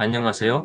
안녕하세요.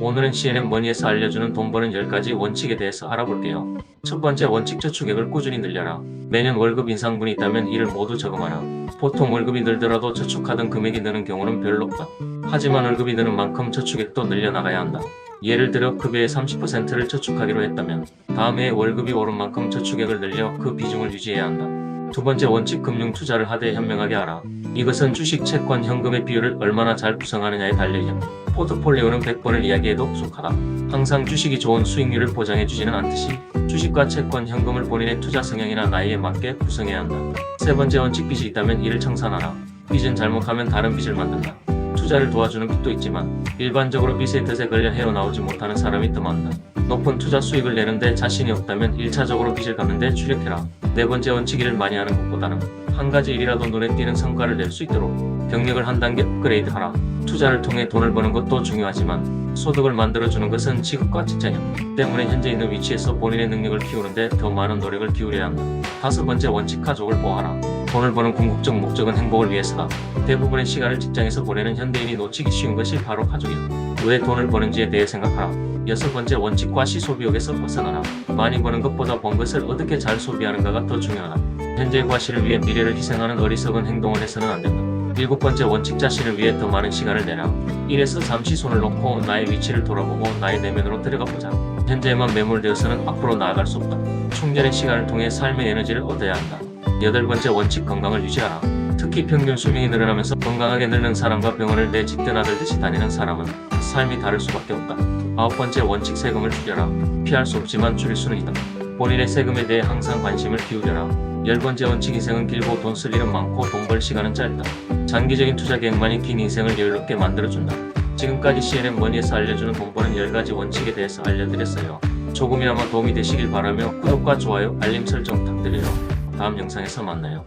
오늘은 CNN 머니에서 알려주는 돈 버는 10가지 원칙에 대해서 알아볼게요. 첫 번째 원칙 저축액을 꾸준히 늘려라. 매년 월급 인상분이 있다면 이를 모두 저금하라. 보통 월급이 늘더라도 저축하던 금액이 느는 경우는 별로 없다. 하지만 월급이 느는 만큼 저축액도 늘려나가야 한다. 예를 들어 급여의 30%를 저축하기로 했다면 다음 해에 월급이 오른 만큼 저축액을 늘려 그 비중을 유지해야 한다. 두 번째 원칙 금융 투자를 하되 현명하게 하라. 이것은 주식, 채권, 현금의 비율을 얼마나 잘 구성하느냐에 달려있다. 포트폴리오는 100번을 이야기해도 부족하다. 항상 주식이 좋은 수익률을 보장해주지는 않듯이 주식과 채권, 현금을 본인의 투자 성향이나 나이에 맞게 구성해야 한다. 세 번째 원칙 빚이 있다면 이를 청산하라. 빚은 잘못하면 다른 빚을 만든다. 투자를 도와주는 빚도 있지만 일반적으로 빚의 덫에 걸려 헤어나오지 못하는 사람이 더 많다. 높은 투자 수익을 내는데 자신이 없다면 1차적으로 빚을 갚는데 주력해라. 네 번째 원칙 일을 많이 하는 것보다는 한 가지 일이라도 눈에 띄는 성과를 낼 수 있도록 경력을 한 단계 업그레이드하라. 투자를 통해 돈을 버는 것도 중요하지만 소득을 만들어주는 것은 직업과 직장이기 때문에 현재 있는 위치에서 본인의 능력을 키우는데 더 많은 노력을 기울여야 한다. 다섯 번째 원칙 가족을 보호하라. 돈을 버는 궁극적 목적은 행복을 위해서다. 대부분의 시간을 직장에서 보내는 현대인이 놓치기 쉬운 것이 바로 가족이다. 왜 돈을 버는지에 대해 생각하라. 여섯 번째 원칙 과 시소비욕에서 벗어나라. 많이 버는 것보다 번 것을 어떻게 잘 소비하는가가 더 중요하다. 현재의 과시를 위해 미래를 희생하는 어리석은 행동을 해서는 안 된다. 일곱 번째 원칙 자신을 위해 더 많은 시간을 내라. 일에서 잠시 손을 놓고 나의 위치를 돌아보고 나의 내면으로 들어가 보자. 현재에만 매몰되어서는 앞으로 나아갈 수 없다. 충전의 시간을 통해 삶의 에너지를 얻어야 한다. 여덟 번째 원칙 건강을 유지하라. 특히 평균 수명이 늘어나면서 건강하게 늙는 사람과 병원을 내 집든 아들듯이 다니는 사람은 삶이 다를 수밖에 없다. 아홉 번째 원칙 세금을 줄여라. 피할 수 없지만 줄일 수는 있다. 본인의 세금에 대해 항상 관심을 기울여라. 열 번째 원칙 인생은 길고 돈 쓸 일은 많고 돈 벌 시간은 짧다. 장기적인 투자 계획만이 긴 인생을 여유롭게 만들어준다. 지금까지 CNN 머니에서 알려주는 돈 버는 10가지 원칙에 대해서 알려드렸어요. 조금이나마 도움이 되시길 바라며 구독과 좋아요, 알림 설정 부탁드려요. 다음 영상에서 만나요.